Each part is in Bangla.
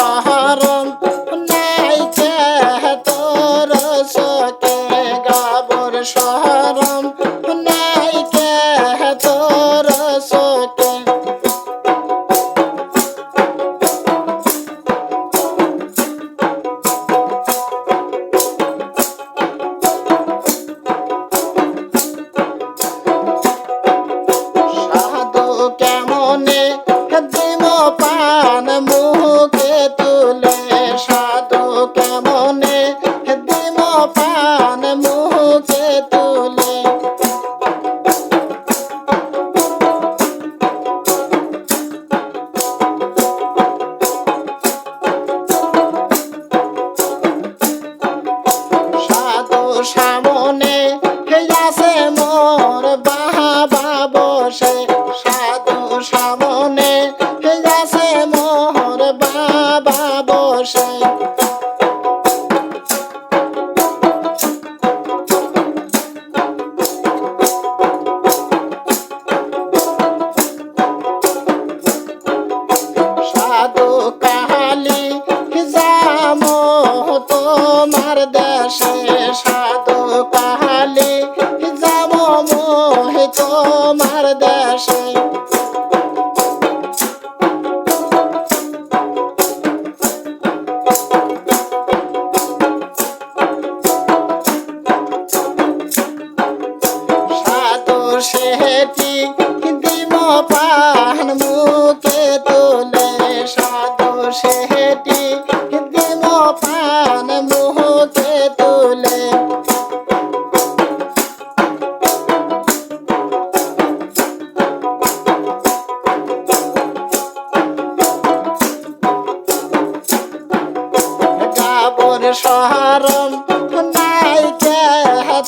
শহরম কেমনে কাহালি যাম তোমার দেশে সাধু কাহালি যাম মোহে তোমার দেশে। সেটি দিম পান মুখে তুলে, সাধু সেটি দিম পান মুখে তুলে। গাবর শহরম নাই কে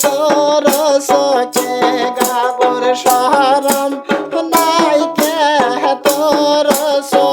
তোর সকে গাবর শহরম নাই কে তোর সকে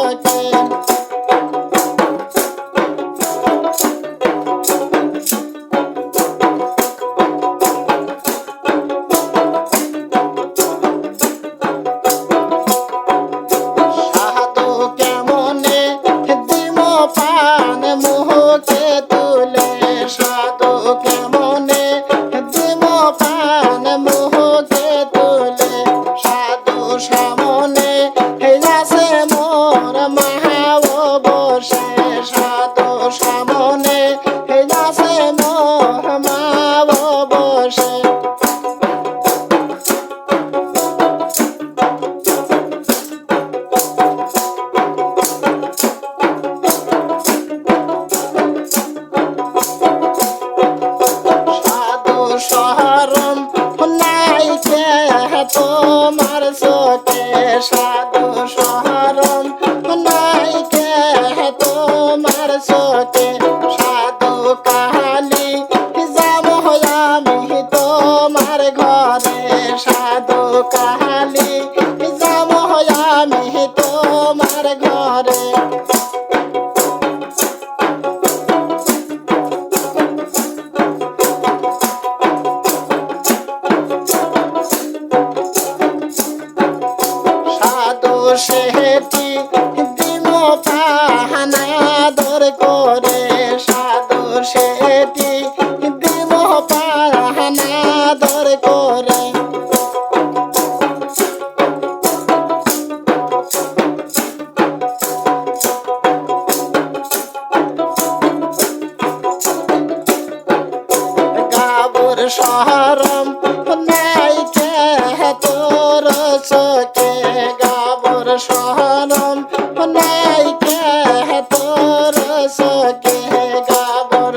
সাধু শহরম নাই কে তোমার সকে সাধু শহরম নাই কে তোমার সাধু কাহালি যাম আমি তোমার ঘরে সাধু যাম আমি তোমার ঘরে দিম করে সাধু সেটি দিম পাহানা করে। গাবর শহরম কে তোর